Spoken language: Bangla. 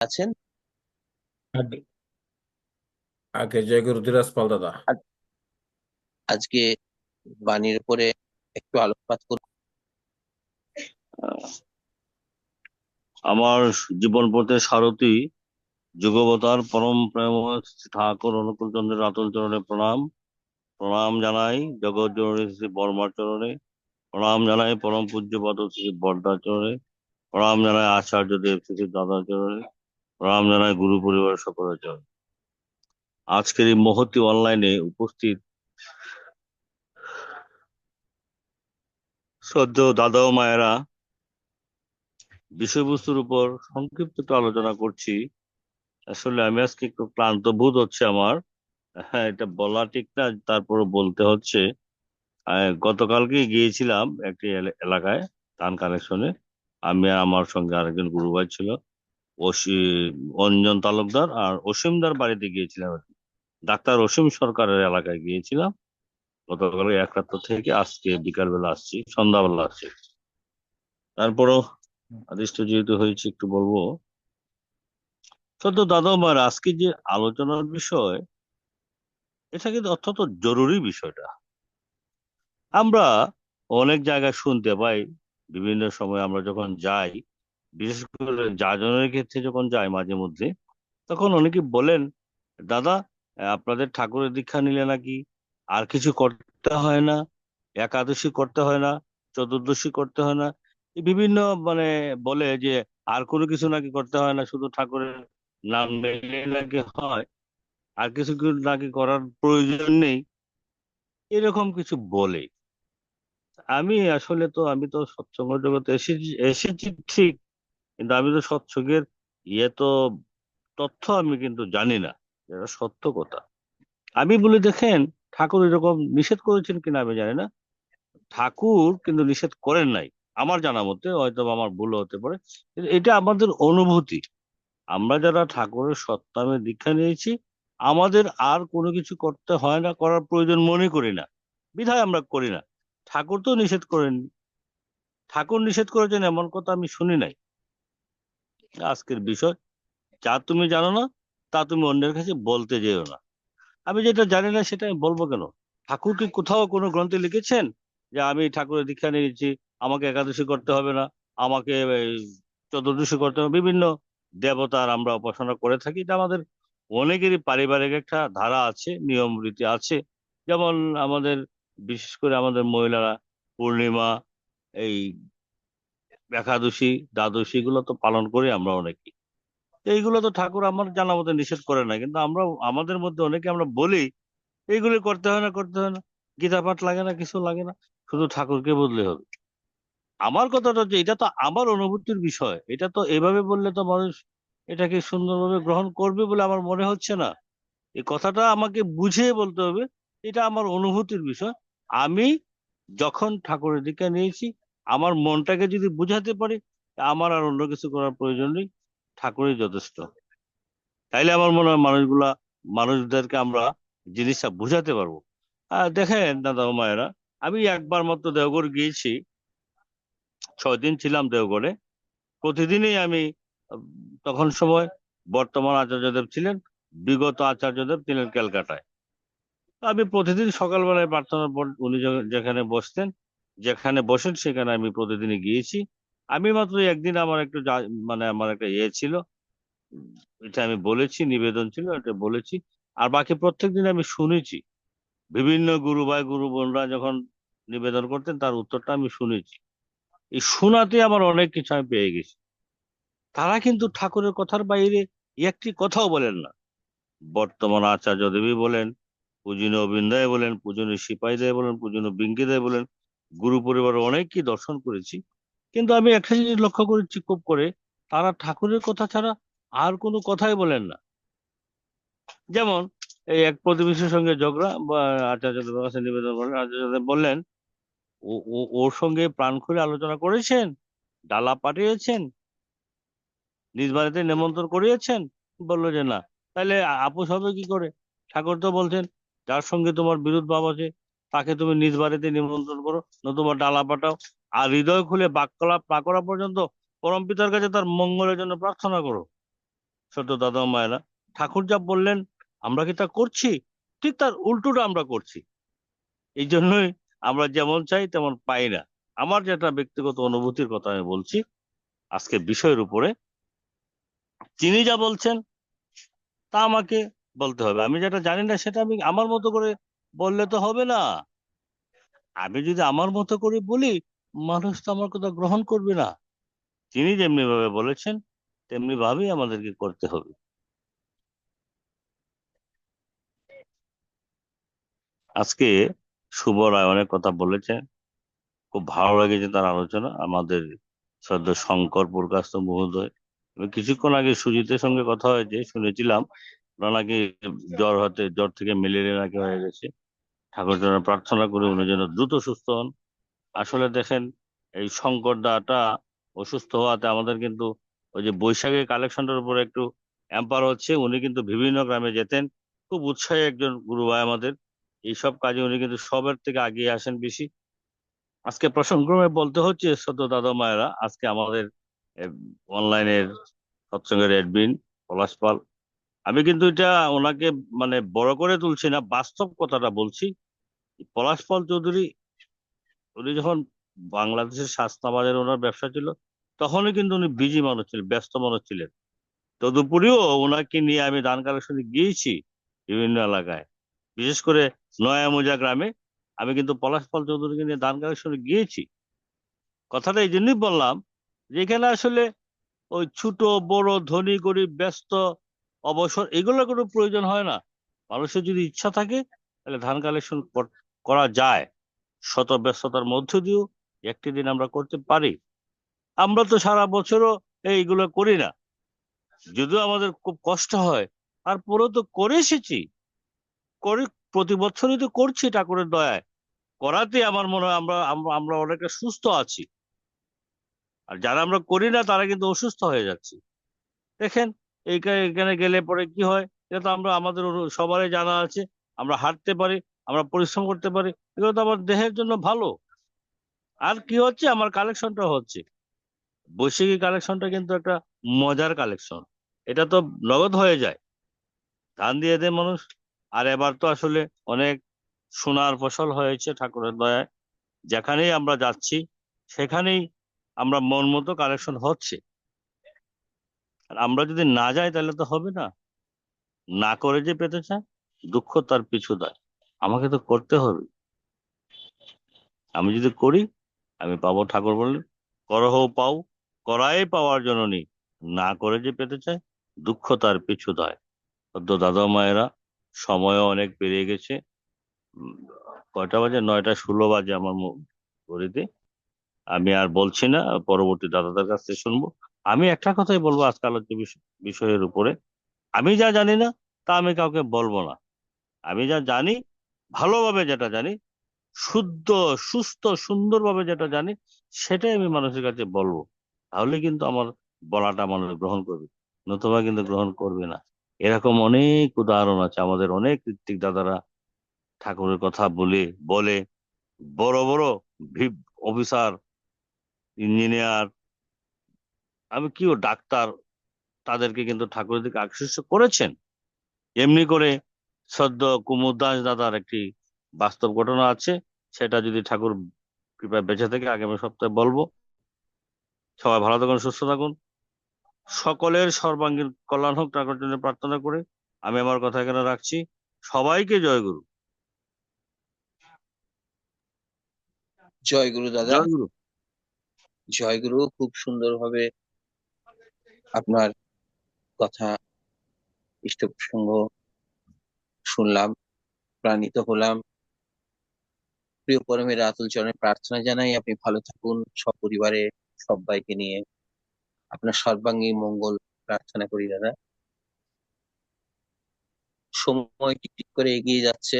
আছেন? আগে আগে জয় গুরু ধীরাজ পাল দাদা। আজকে বাণীর উপরে একটু আলোকপাত করব আমার জীবন পথে সারথী যুগবতার পরম প্রেম ঠাকুর অনুকূল চন্দ্রের আতল চরণে প্রণাম। প্রণাম জানাই জগৎ জননী শ্রী বর্মার চরণে। প্রণাম জানাই পরম পূজ্য পদ শ্রী বর্দার চরণে। প্রণাম জানাই আচার্য দেব শ্রী দাদার চরণে। প্রণাম জানাই গুরু পরিবার সকলের চরণে আজকের এই মহতি অনলাইনে উপস্থিত শ্রদ্ধ দাদা ও মায়েরা, বিষয়বস্তুর উপর সংক্ষিপ্ত একটু আলোচনা করছি। আসলে আমি আজকে একটু ক্লান্ত বোধ হচ্ছে আমার। হ্যাঁ এটা বলা ঠিক না তারপরে বলতে হচ্ছে। গতকালকে গিয়েছিলাম একটি এলা- এলাকায় ধান কালেকশনে আমি আমার সঙ্গে আরেকজন গুরু ভাই ছিল। অঞ্জন তালুকদার আর অসীমদার বাড়িতে গিয়েছিলাম ডাক্তার অসীম সরকারের এলাকায় গিয়েছিলাম। গতকাল এক রাত থেকে আজকে বিকালবেলা আসছি, সন্ধ্যাবেলা আসছি। তারপরও আদিষ্ট যেহেতু হয়েছে, একটু বলব। সদ্য দাদা আমার আজকে যে আলোচনার বিষয়, এটা কিন্তু অত্যন্ত জরুরি বিষয়টা। আমরা অনেক জায়গায় শুনতে পাই, বিভিন্ন সময় আমরা যখন যাই বিশেষ করে যাজনের ক্ষেত্রে যখন যায় মাঝে মধ্যে, তখন অনেকে বলেন, দাদা, আপনাদের ঠাকুরের দীক্ষা নিলে নাকি আর কিছু করতে হয় না? একাদশী করতে হয় না? চতুর্দশী করতে হয় না? বিভিন্ন মানে বলে যে, আর কোনো কিছু নাকি করতে হয় না, শুধু ঠাকুরের নাম নিলে নাকি হয়? আর কিছু নাকি করার প্রয়োজন নেই? এরকম কিছু বলে। আমি আসলে তো, আমি তো সৎসঙ্গ জগতে এসেছি এসেছি ঠিক কিন্তু আমি তো সৎসঙ্গের ইয়ে তো তথ্য আমি কিন্তু জানি না, এটা সত্য কথা। আমি বলি, দেখেন, ঠাকুর এরকম নিষেধ করেছেন কিনা আমি জানি না। ঠাকুর কিন্তু নিষেধ করেন নাই। আমার জানা মতে, হয়তো আমার ভুল হতে পারে। এটা আমাদের অনুভূতি। আমরা যারা ঠাকুরের সত্যামে দীক্ষা নিয়েছি, আমাদের আর কোনো কিছু করতে হয় না, করার প্রয়োজন মনে করি না। বিধায় আমরা করি না। ঠাকুর তো নিষেধ করেননি। ঠাকুর নিষেধ করেছেন এমন কথা আমি শুনি নাই। আজকের বিষয়। যা তুমি জানো না, তা তুমি অন্যের কাছে বলতে যেও না। আমি যেটা জানি না, সেটা আমি বলব কেন? ঠাকুর কি কোথাও কোনো গ্রন্থে লিখেছেন যে, আমি ঠাকুরের দীক্ষা নিয়েছি আমাকে একাদশী করতে হবে না, আমাকে চতুর্দশী করতে হবে। বিভিন্ন দেবতার আমরা উপাসনা করে থাকি। এটা আমাদের অনেকেরই পারিবারিক একটা ধারা আছে, নিয়ম রীতি আছে। যেমন আমাদের, বিশেষ করে আমাদের মহিলারা পূর্ণিমা, এই একাদশী, দ্বাদশী এগুলো তো পালন করি আমরা অনেকেই। এইগুলো তো ঠাকুর আমার জানা মতো নিষেধ করে না কিন্তু আমরা, আমাদের মধ্যে অনেকে আমরা বলি, এইগুলি করতে হয় না, করতে হয় না, গীতা পাঠ লাগে না, কিছু লাগে না, শুধু ঠাকুরকে বদলে হবে। আমার কথাটা হচ্ছে, এটা তো আমার অনুভূতির বিষয়, এটা তো এভাবে বললে তো মানুষ এটাকে সুন্দরভাবে গ্রহণ করবে বলে আমার মনে হচ্ছে না। এই কথাটা আমাকে বুঝিয়ে বলতে হবে, এটা আমার অনুভূতির বিষয়। আমি যখন ঠাকুরের দিকে নিয়েছি আমার মনটাকে যদি বুঝাতে পারি আমার আর অন্য কিছু করার প্রয়োজন নেই। ঠাকুরই যথেষ্ট। তাইলে আমার মনে হয় মানুষগুলা, মানুষদেরকে আমরা জিনিসটা বুঝাতে পারব। দেখেন দাদা মায়েরা, আমি একবার মাত্র দেওঘর গিয়েছি। ছয় দিন ছিলাম দেওঘরে। প্রতিদিনই আমি, তখন সময় বর্তমান আচার্যদেব ছিলেন, বিগত আচার্যদেব ছিলেন ক্যালকাটায় আমি প্রতিদিন সকালবেলায় প্রার্থনা পর উনি যেখানে বসতেন যেখানে বসেন সেখানে আমি প্রতিদিনই গিয়েছি। আমি মাত্র একদিন আমার একটু মানে আমার একটা ইয়ে ছিল। এটা আমি বলেছি, নিবেদন ছিল, এটা বলেছি। আর বাকি প্রত্যেক দিন আমি শুনেছি। বিভিন্ন গুরু ভাই, গুরু বোনরা যখন নিবেদন করতেন, তার উত্তরটা আমি শুনেছি। এই শোনাতে আমার অনেক কিছু আমি পেয়ে গেছি। তারা কিন্তু ঠাকুরের কথার বাইরে একটি কথাও বলেন না। বর্তমান আচার্য দেবী বলেন, পূজনীয় অবিন্দায় বলেন, পূজনীয় সিপাহী দেয় বলেন, পূজনীয় বিঙ্কি দেয় বলেন গুরু পরিবারের অনেককে দর্শন করেছি। কিন্তু আমি একটা জিনিস লক্ষ্য করেছি খুব করে, তারা ঠাকুরের কথা ছাড়া আর কোনো কথাই বলেন না। যেমন এই এক প্রতিবেশীর সঙ্গে ঝগড়া, বা আচার্যদেবের কাছে নিবেদন করলেন আচার্যদেব বললেন ওর সঙ্গে প্রাণ খুলে আলোচনা করেছেন, ডালা পাঠিয়েছেন, নিজ বাড়িতে নেমন্তন্ন করিয়েছেন। বলল যে না। তাহলে আপোষ হবে কি করে? ঠাকুর তো বলছেন, যার সঙ্গে তোমার বিরোধ ভাব আছে তাকে তুমি নিজ বাড়িতে নিমন্ত্রণ করো, নতুবা ডালা পাঠাও। আর হৃদয় খুলে বাক্যলাপ না করা পর্যন্ত পরম পিতার কাছে তার মঙ্গলের জন্য প্রার্থনা করো। ছোট দাদা মায়েরা, ঠাকুর যা বললেন, আমরা কি তা করছি? ঠিক তার উল্টোটা আমরা করছি। এই জন্যই আমরা যেমন চাই তেমন পাই না। আমার যেটা ব্যক্তিগত অনুভূতির কথা আমি বলছি, আজকে বিষয়ের উপরে, তিনি যা বলছেন, তা আমাকে বলতে হবে। আমি যেটা জানি না, সেটা আমি আমার মতো করে বললে তো হবে না। আমি যদি আমার মতো করে বলি, মানুষ তো আমার কথা গ্রহণ করবে না। তিনি যেমনি ভাবে বলেছেন তেমনি ভাবেই আমাদেরকে করতে হবে। আজকে শুভ রায় অনেক কথা বলেছেন। খুব ভালো লেগেছে তার আলোচনা। আমাদের শ্রদ্ধা শঙ্কর প্রকাশ মহোদয়। কিছুক্ষণ আগে সুজিতের সঙ্গে কথা হয়েছে, শুনেছিলাম নাকি জ্বর হতে, জ্বর থেকে ম্যালেরিয়া নাকি হয়ে গেছে। ঠাকুর জন্য প্রার্থনা করে উনি যেন দ্রুত সুস্থ হন। আসলে দেখেন, এই শঙ্কর দাটা অসুস্থ হওয়াতে আমাদের কিন্তু ওই যে বৈশাখের কালেকশনটার উপরে একটু এম্পার হচ্ছে। উনি কিন্তু বিভিন্ন গ্রামে যেতেন। খুব উৎসাহী একজন গুরু ভাই আমাদের। এইসব কাজে উনি কিন্তু সবার থেকে আগিয়ে আসেন বেশি। আজকে প্রসঙ্গক্রমে বলতে হচ্ছে সত্য দাদা মায়েরা, আজকে আমাদের অনলাইনের সৎসঙ্গের অ্যাডমিন পলাশ পাল। আমি কিন্তু এটা ওনাকে মানে বড় করে তুলছি না, বাস্তব কথাটা বলছি। পলাশ পাল চৌধুরী, উনি যখন বাংলাদেশের বাজারে ওনার ব্যবসা ছিল, তখনই কিন্তু উনি বিজি মানুষ ছিলেন, ব্যস্ত মানুষ ছিলেন। তদুপরিও ওনাকে নিয়ে আমি দান কালেকশনে গিয়েছি বিভিন্ন এলাকায়। বিশেষ করে নয়া মোজা গ্রামে আমি কিন্তু পলাশ পাল চৌধুরীকে নিয়ে দান কালেকশনে গিয়েছি। কথাটা এই জন্যই বললাম যে এখানে আসলে ওই ছোট, বড়, ধনী, গরিব, ব্যস্ত অবসর, এগুলোর কোনো প্রয়োজন হয় না। মানুষের যদি ইচ্ছা থাকে, তাহলে ধান কালেকশন করা যায়। শত ব্যস্ততার মধ্য দিয়েও একটি দিন আমরা করতে পারি। আমরা তো সারা বছরও এইগুলো করি না। যদিও আমাদের খুব কষ্ট হয়। তারপরেও তো করে এসেছি। করে, প্রতি বছরই তো করছি ঠাকুরের দয়ায়। করাতে আমার মনে হয় আমরা আমরা অনেকটা সুস্থ আছি। আর যারা আমরা করি না, তারা কিন্তু অসুস্থ হয়ে যাচ্ছে। দেখেন এখানে গেলে পরে কি হয়? এটা তো আমরা, আমাদের সবারই জানা আছে। আমরা হাঁটতে পারি, আমরা পরিশ্রম করতে পারি। এগুলো তো আমার দেহের জন্য ভালো। আর কি হচ্ছে? আমার কালেকশনটা হচ্ছে। বৈশাখী কালেকশনটা কিন্তু একটা মজার কালেকশন। এটা তো নগদ হয়ে যায়। ধান দিয়ে দেয় মানুষ। আর এবার তো আসলে অনেক সোনার ফসল হয়েছে ঠাকুরের দয়ায়। যেখানেই আমরা যাচ্ছি, সেখানেই আমরা মন মতো কালেকশন হচ্ছে। আর আমরা যদি না যাই তাহলে তো হবে না। না করে যে পেতে চায়, দুঃখ তার পিছু দেয়। আমাকে তো করতে হবে। আমি যদি করি, আমি পাবো ঠাকুর বললেন, করহ পাও, করাই পাওয়ার জন্য নেই না করে যে পেতে চায়, দুঃখ তার পিছু দেয়। সদ্য দাদা মায়েরা, সময়ও অনেক পেরিয়ে গেছে। কয়টা বাজে? নয়টা ষোলো বাজে আমার ঘড়িতে। আমি আর বলছি না, পরবর্তী দাদাদের কাছ থেকে শুনব। আমি একটা কথাই বলব আজকে আলোচ্য বিষ- বিষয়ের উপরে। আমি যা জানি না, তা আমি কাউকে বলব না। আমি যা জানি, ভালোভাবে যেটা জানি, শুদ্ধ, সুস্থ, সুন্দরভাবে যেটা জানি, সেটাই আমি মানুষের কাছে বলব। তাহলে কিন্তু আমার বলাটা মানুষ গ্রহণ করবে। নতুবা কিন্তু গ্রহণ করবে না। এরকম অনেক উদাহরণ আছে, আমাদের অনেক ঋত্বিক দাদারা ঠাকুরের কথা বলে বলে। বড় বড় অফিসার, ইঞ্জিনিয়ার আমি কি ও ডাক্তার তাদেরকে কিন্তু ঠাকুরের দিকে আকৃষ্ট করেছেন? এমনি করে সদ্য কুমুদ দাস দাদার একটি বাস্তব ঘটনা আছে সেটা যদি ঠাকুর কৃপায় বেঁচে থেকে আগামী সপ্তাহে বলব। সবাই ভালো থাকুন সুস্থ থাকুন। সকলের সর্বাঙ্গীন কল্যাণ হোক ঠাকুর জন্য প্রার্থনা করে আমি আমার কথা এখানে রাখছি। সবাইকে জয় গুরু। জয় গুরু দাদা। জয় গুরু। জয় গুরু খুব সুন্দরভাবে আপনার কথা ইষ্ট প্রসঙ্গ শুনলাম, প্রাণিত হলাম। প্রিয় পরমের আতুল চরণে প্রার্থনা জানাই, আপনি ভালো থাকুন সপরিবারে সবাইকে নিয়ে। আপনার সর্বাঙ্গীন মঙ্গল প্রার্থনা করি, দাদা। সময় টিক টিক করে এগিয়ে যাচ্ছে।